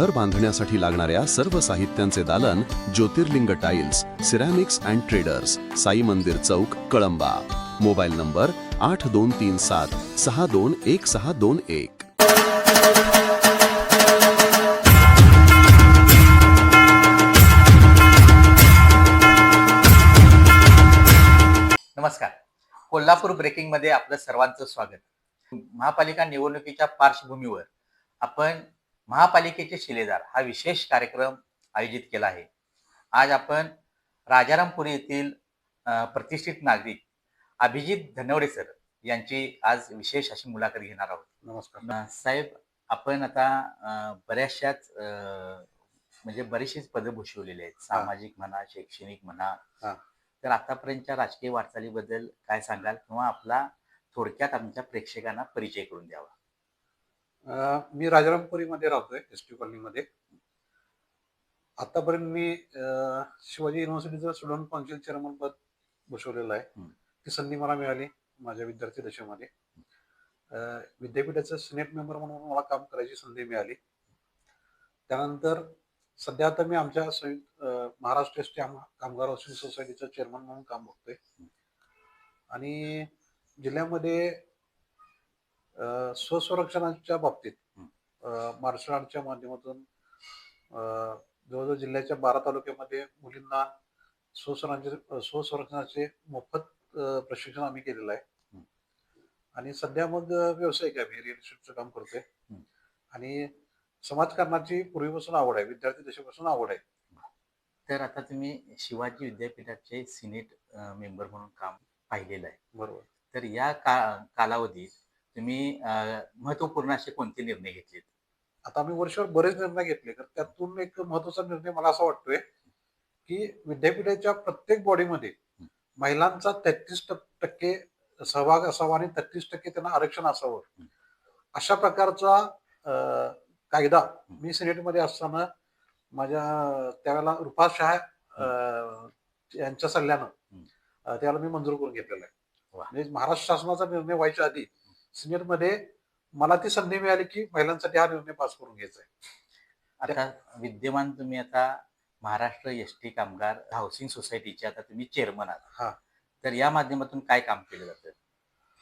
घर बांधण्यासाठी लागणाऱ्या सर्व साहित्यांचे दालन Jyotirling tiles ceramics and traders Sai Mandir Chowk Kalamba. Mobile number आठ दोन तीन सात सहा दोन एक सहा दोन एक. नमस्कार. कोल्हापूर ब्रेकिंगमध्ये आपलं सर्वांचं स्वागत. महापालिका निवडणुकीच्या पार्श्वभूमीवर आपण महापालिकेचे शिलेदार हा विशेष कार्यक्रम आयोजित केला आहे. आज आपण राजारामपुरी येथील प्रतिष्ठित नागरिक अभिजित धनवडे सर यांची आज विशेष अशी मुलाखत घेणार आहोत. नमस्कार. साहेब आपण आता बऱ्याचशाच म्हणजे बरेचसेच पदं भूषवलेली आहेत. सामाजिक म्हणा शैक्षणिक म्हणा. तर आतापर्यंतच्या राजकीय वाटचालीबद्दल काय सांगाल? किंवा आपला थोडक्यात आमच्या प्रेक्षकांना परिचय करून द्यावा. मी राजारामपुरीमध्ये राहतोय एस टी कॉलनीमध्ये. आतापर्यंत मी अं, शिवाजी युनिव्हर्सिटीचं स्टुडंट काउन्सिल चेअरमन पद भूषवलेलं आहे. हम्म. ती संधी मला मिळाली माझ्या विद्यार्थी दशेमध्ये. अं, विद्यापीठाचं सिनेट मेंबर म्हणून मला काम करायची संधी मिळाली. त्यानंतर सध्या आता मी आमच्या संयुक्त अं, महाराष्ट्र एस टी कामगार हाऊसिंग सोसायटीचं चेअरमन म्हणून काम बघतोय. आणि जिल्ह्यामध्ये स्वसंरक्षणाच्या बाबतीत मार्शल आर्टच्या माध्यमातून जवळजवळ जिल्ह्याच्या बारा तालुक्यामध्ये मुलींना स्वसंरक्षण स्वसंरक्षणाचे मोफत प्रशिक्षण आम्ही केलेलं आहे. आणि सध्या मग व्यावसायिक आहे मी रिअल इस्टेटचं काम करतोय. आणि समाजकारणाची पूर्वीपासून आवड आहे विद्यार्थी दशेपासून आवड आहे. तर आता तुम्ही शिवाजी विद्यापीठाचे सिनेट मेंबर म्हणून काम पाहिलेलं आहे. बरोबर. तर या का कालावधीत तुम्ही अ, महत्त्वपूर्ण असे कोणते निर्णय घेतलेत? आता आम्ही वर्षभर बरेच निर्णय घेतले तर त्यातून एक महत्त्वाचा निर्णय मला असा वाटतोय की विद्यापीठाच्या प्रत्येक बॉडीमध्ये महिलांचा तेहतीस टक्के सहभाग असावा आणि तेहतीस टक्के त्यांना आरक्षण असावं. अशा प्रकारचा कायदा मी सिनेटमध्ये असताना माझ्या त्यावेळेला रुपा शहा यांच्या सल्ल्यानं त्याला मी मंजूर करून घेतलेला आहे. म्हणजे महाराष्ट्र शासनाचा निर्णय व्हायच्या आधी सिनेटमध्ये मला ती संधी मिळाली की महिलांसाठी हा निर्णय पास करून घ्यायचा आहे. आता विद्यमान तुम्ही आता महाराष्ट्र एस टी कामगार हाऊसिंग सोसायटीचे आता तुम्ही चेअरमन हा. आहात तर या माध्यमातून काय काम केलं जातं?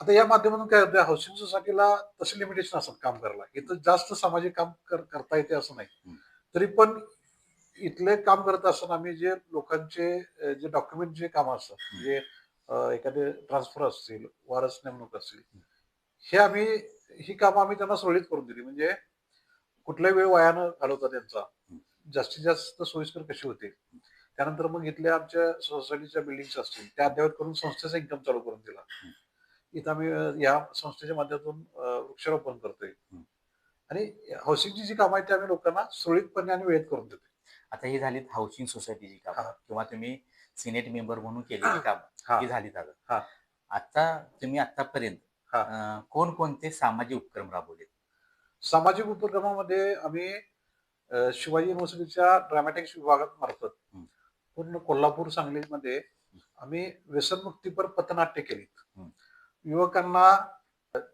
आता या माध्यमातून काय होतं हाऊसिंग सोसायटीला तसे लिमिटेशन असतात काम करायला इथं जास्त सामाजिक काम कर- करता येते असं नाही. तरी पण इथले काम करत असताना आम्ही जे लोकांचे जे डॉक्युमेंट जे काम असतात म्हणजे एखादे ट्रान्सफर असतील वारस नेमणूक असतील हे आम्ही ही कामं आम्ही त्यांना सुरळीत करून दिली म्हणजे कुठलाही वेळ वायानं घालवता त्यांचा जास्तीत जास्त सोयीस्कर कशी होते त्यानंतर मग इथल्या आमच्या सोसायटीच्या बिल्डिंग्स असतील त्या अद्यावत करून संस्थेचा इन्कम चालू करून दिला इथं आम्ही या संस्थेच्या माध्यमातून वृक्षारोपण करतोय. आणि हाऊसिंगची जी कामं आहेत ती आम्ही लोकांना सुरळीतपणे आणि वेळेत करून देतो आता ही झालीत हाऊसिंग सोसायटीची. कामं किंवा तुम्ही सिनेट मेंबर म्हणून केलेली. कामं ही झालीत हा. आता तुम्ही आतापर्यंत. अ, कोणकोणते सामाजिक उपक्रम राबवले सामाजिक उपक्रमामध्ये आम्ही अं, शिवाजी युनिव्हर्सिटीच्या ड्रामॅटिक्स विभागात मार्फत हम्म. पूर्ण कोल्हापूर सांगलीमध्ये आम्ही व्यसनमुक्तीपर पथनाट्य केली हम्म. युवकांना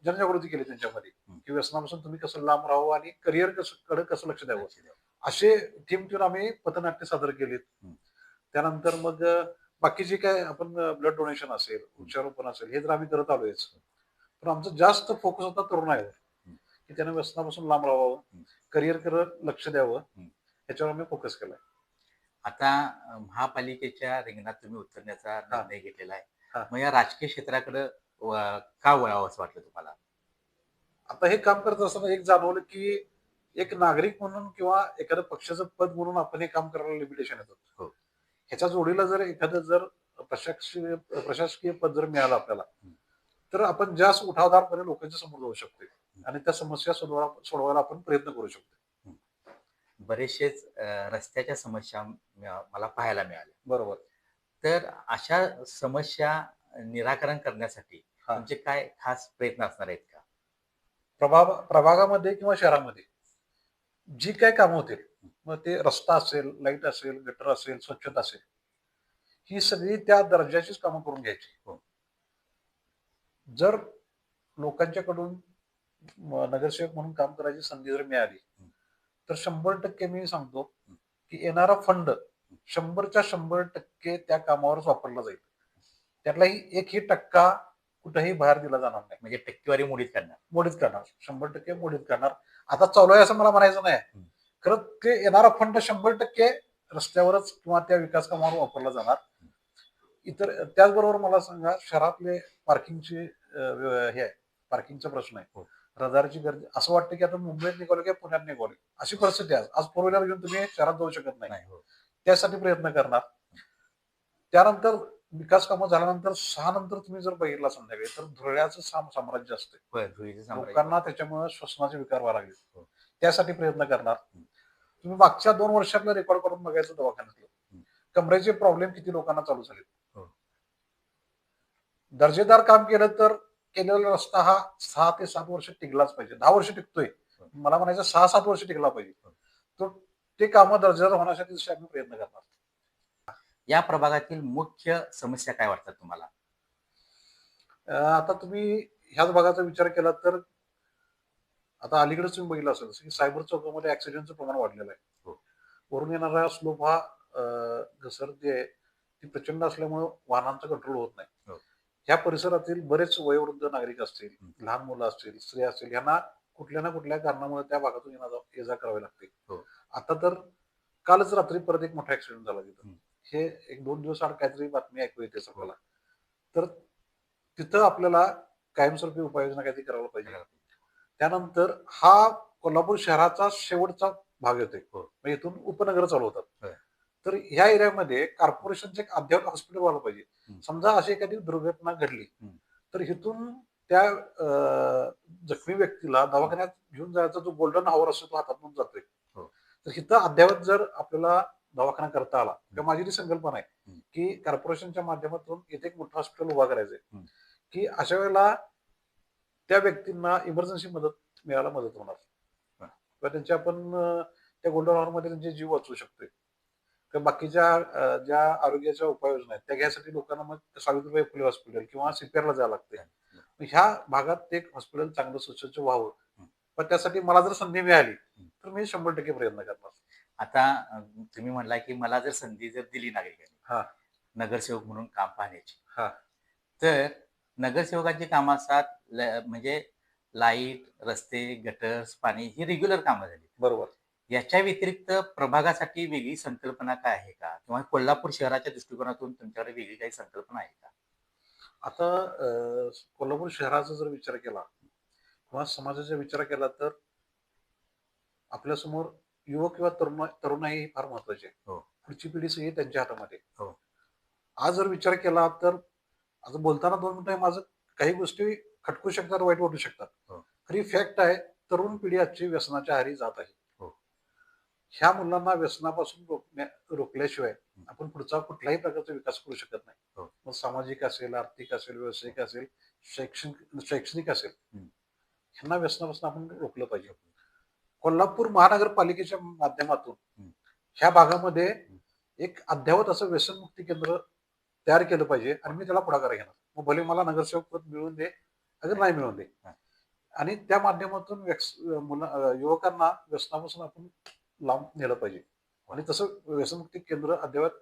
जनजागृती केली त्यांच्यामध्ये. की व्यसनापासून तुम्ही कसं लांब राहावं आणि करिअर कसं कडे कसं लक्ष द्यावं. असे थीम ठेवून आम्ही पथनाट्य सादर केलीत. त्यानंतर मग अं, बाकी जे काय आपण ब्लड डोनेशन असेल वृक्षारोपण असेल हे तर आम्ही करत आलोयच पण आमचा जास्त फोकस होता तरुणाईवर की त्यानं व्यसनापासून लांब राहावं हम्म. करिअर करत लक्ष द्यावं. याच्यावर आम्ही फोकस केलाय आता महापालिकेच्या रिंगणात तुम्ही उतरण्याचा निर्णय घेतलेला हा. आहे मग या राजकीय क्षेत्राकडे का वळावं असं वाटलं तुम्हाला आता हे काम करत असताना एक जाणवलं की एक नागरिक म्हणून किंवा एखाद्या पक्षाचं पद म्हणून आपण हे काम करायला लिमिटेशन हो. येतात ह्याच्या जोडीला जर एखादं जर प्रशासकीय प्रशासकीय पद जर मिळालं आपल्याला. तर आपण जास्त उठावदारपणे लोकांच्या समोर जाऊ शकतो आणि त्या समस्या सोडवा सोडवायला आपण प्रयत्न करू शकतो बरेचसेच रस्त्याच्या समस्या मला पाहायला मिळाल्या. बरोबर. तर अशा समस्या निराकरण करण्यासाठी. तुमचे काय खास प्रयत्न असणार आहेत का? प्रभाग प्रभागामध्ये किंवा शहरामध्ये जी काय कामं होतील मग ते रस्ता असेल लाइट असेल गटर असेल स्वच्छता असेल ही सगळी त्या दर्जाचीच कामं करून घ्यायची. हो. जर लोकांच्याकडून नगरसेवक म्हणून काम करायची संधी जर मिळाली तर शंभर टक्के मी सांगतो की येणारा फंड शंभरच्या शंभर टक्के त्या कामावरच वापरला जाईल. त्यातलाही एकही टक्का कुठेही बाहेर दिला जाणार नाही. म्हणजे टक्केवारी मोडीत करणार. मोडीत करणार. शंभर टक्के मोडीत करणार. आता चालू आहे असं मला म्हणायचं नाही. खरं ते येणारा फंड शंभर टक्के रस्त्यावरच किंवा त्या विकास कामावर वापरला जाणार. इतर त्याचबरोबर मला सांगा शहरातले पार्किंगचे हे आहे पार्किंगचा प्रश्न आहे हो. रदारची गर्दी असं वाटतं की आता मुंबईत निघालो किंवा पुण्यात निघालो अशी परिस्थिती आहे आज फोर व्हीलर घेऊन तुम्ही शहरात जाऊ शकत नाही हो त्यासाठी प्रयत्न करणार त्यानंतर विकास कामं झाल्यानंतर सहा नंतर तुम्ही जर बघितला संध्याकाळी तर धुळ्याचं साम- साम्राज्य असते. लोकांना त्याच्यामुळे श्वसनाचे विकार व्हायला लागले हो. त्यासाठी प्रयत्न करणार तुम्ही मागच्या दोन वर्षातलं रेकॉर्ड करून बघायचं दवाखान्यातलं. कमरेचे प्रॉब्लेम किती लोकांना चालू झाले. दर्जेदार काम केलं तर केलेला रस्ता हा सहा ते सात वर्ष टिकलाच पाहिजे दहा वर्ष टिकतोय. मला म्हणायचं सहा सात वर्ष टिकला पाहिजे हो. तो ते कामं दर्जेदार होण्यासाठी तसे आम्ही प्रयत्न करणार या प्रभागातील मुख्य समस्या काय वाटतात तुम्हाला आता तुम्ही ह्याच भागाचा विचार केला तर आता अलीकडेच तुम्ही बघितलं असेल की सायबर चौकामध्ये ऍक्सिडेंटचं प्रमाण वाढलेलं आहे हो. वरून येणारा स्लोप हा घसरती आहे ती प्रचंड असल्यामुळे वाहनांचा कंट्रोल होत नाही हो. ह्या परिसरातील बरेच वयोवृद्ध नागरिक असतील. लहान मुलं असतील स्त्री असतील यांना कुठल्या ना कुठल्या कारणामुळे त्या भागातून येणार ये जा करावी लागते हो. आता तर कालच रात्री परत एक मोठा ऍक्सिडेंट झाला तिथं. हे एक दोन दिवस आड काहीतरी बातमी ऐकू येते आपल्याला तर तिथं आपल्याला कायमस्वरूपी उपाययोजना काहीतरी करायला पाहिजे त्यानंतर हा कोल्हापूर शहराचा शेवटचा भाग येतोय हो. इथून उपनगर चालू होतात. तर ह्या एरियामध्ये कॉर्पोरेशनचे एक अद्यावत हॉस्पिटल व्हायला पाहिजे. समजा अशी एखादी दुर्घटना घडली. तर इथून त्या जखमी व्यक्तीला दवाखान्यात घेऊन जायचा जो गोल्डन हॉवर असतो तो हातातून जातोय हो. तर इथं अद्यावत जर आपल्याला दवाखाना करता आला किंवा माझी जी संकल्पना आहे. की कॉर्पोरेशनच्या माध्यमातून इथे एक मोठं हॉस्पिटल उभा करायचंय. की अशा वेळेला त्या व्यक्तींना इमर्जन्सी मदत मिळायला मदत होणार. किंवा त्यांचे आपण त्या गोल्डन हॉवर मध्ये त्यांचे जीव वाचवू शकतोय किंवा बाकीच्या ज्या आरोग्याच्या उपाययोजना आहेत त्या घ्यायसाठी लोकांना मग सावित्रीबाई फुले हॉस्पिटल किंवा सीपीआरला जावं लागते ह्या भागात ते एक हॉस्पिटल चांगलं सुसज्ज व्हावं. पण त्यासाठी मला जर संधी मिळाली तर मी शंभर टक्के प्रयत्न करणार आता तुम्ही म्हणला की मला जर संधी जर दिली हा. नागरिकांनी नगरसेवक म्हणून काम पाहण्याची हा. तर नगरसेवकांची कामं असतात म्हणजे लाइट रस्ते गटर्स पाणी ही रेग्युलर कामं झाली बरोबर याच्या व्यतिरिक्त प्रभागासाठी वेगळी संकल्पना काय आहे का किंवा कोल्हापूर शहराच्या दृष्टिकोनातून तुमच्याकडे वेगळी काही संकल्पना आहे का आता कोल्हापूर शहराचा जर विचार केला किंवा समाजाचा विचार केला तर आपल्यासमोर युवक किंवा तरुण तरुणाई फार महत्वाची आहे हो. पुढची पिढी सगळी त्यांच्या हातामध्ये. हो. आज जर विचार केला तर आता बोलताना दोन मिनिटं माझं काही गोष्टी खटकू शकतात वाईट वाटू शकतात हो. खरी फॅक्ट आहे तरुण पिढी आजची व्यसनाच्या आहारी जात आहे. ह्या मुलांना व्यसनापासून रोखण्या रोखल्याशिवाय आपण पुढचा कुठलाही प्रकारचा विकास करू शकत नाही हो. मग सामाजिक असेल आर्थिक असेल व्यावसायिक असेल शैक्षणिक शैक्षणिक असेल. ह्यांना व्यसनापासून आपण रोखलं पाहिजे कोल्हापूर महानगरपालिकेच्या माध्यमातून. ह्या भागामध्ये एक अद्यावत असं व्यसनमुक्ती केंद्र तयार केलं पाहिजे आणि मी त्याला पुढाकार घेणार मग भले मला नगरसेवक पद मिळून दे अगर नाही मिळून दे. आणि त्या माध्यमातून व्यक्स- मुला युवकांना व्यसनापासून आपण लांब नेलं पाहिजे आणि तसं व्यसनमुक्ती केंद्र अद्यावत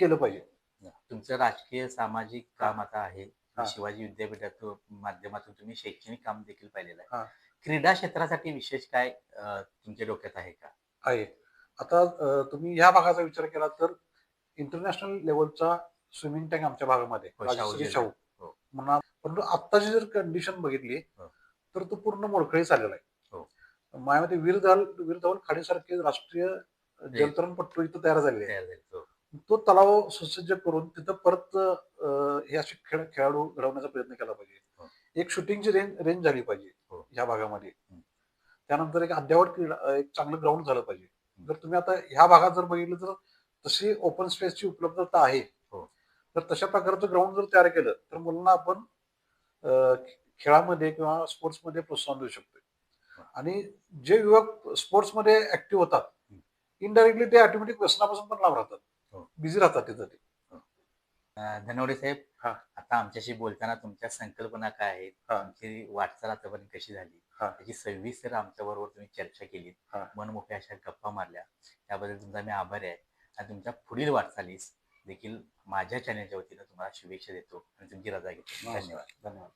केलं पाहिजे तुमचं राजकीय सामाजिक काम आता आहे. शिवाजी विद्यापीठातून माध्यमातून तुम्ही शैक्षणिक काम देखील पाहिलेलं. आहे क्रीडा क्षेत्रासाठी विशेष काय तुमच्या डोक्यात आहे का आहे आता तुम्ही ह्या भागाचा विचार केला तर इंटरनॅशनल लेवलचा स्विमिंग टँक आमच्या भागामध्ये हो, हो. म्हणा परंतु आत्ताची जर कंडिशन बघितली हो. तर तो पूर्ण मोडकळी चाललेला. आहे माझ्यामध्ये वीर धवन वीर धवन खाडीसारखे राष्ट्रीय जलतरणपट्टू इथं तयार झालेले आहे झाले. हो. तो तलाव सुसज्ज करून तिथं परत हे असे खेळ खेळाडू घडवण्याचा प्रयत्न केला हो. पाहिजे एक शूटिंगची रेंज रेंज झाली पाहिजे हो. ह्या भागामध्ये. त्यानंतर एक अद्यावत क्रीडा एक चांगलं ग्राउंड झालं पाहिजे जर तुम्ही आता ह्या भागात जर बघितलं तर तशी ओपन स्पेसची उपलब्धता आहे हो. तर तशा प्रकारचं ग्राउंड जर तयार केलं तर मुलांना आपण खेळामध्ये किंवा स्पोर्ट्समध्ये प्रोत्साहन देऊ शकतो आणि जे युवक स्पोर्ट्समध्ये ऍक्टिव्ह होतात इनडायरेक्टली ते ऑटोमॅटिक व्यसनापासून पण लांब हो. राहतात बिझी राहतात तिथं ते अं, धनवडे साहेब हा. आता आमच्याशी बोलताना तुमच्या संकल्पना काय आहेत हा. तुमची वाटचाल आतापर्यंत कशी झाली हा. त्याची सविस्तर आमच्या बरोबर तुम्ही चर्चा केली हा. मनमोकळ्या अशा गप्पा मारल्या त्याबद्दल तुमचा मी आभारी आहे आणि तुमच्या पुढील वाटचालीस देखील माझ्या चॅनलच्या वतीनं तुम्हाला शुभेच्छा देतो आणि तुमची रजा घेतो. धन्यवाद धन्यवाद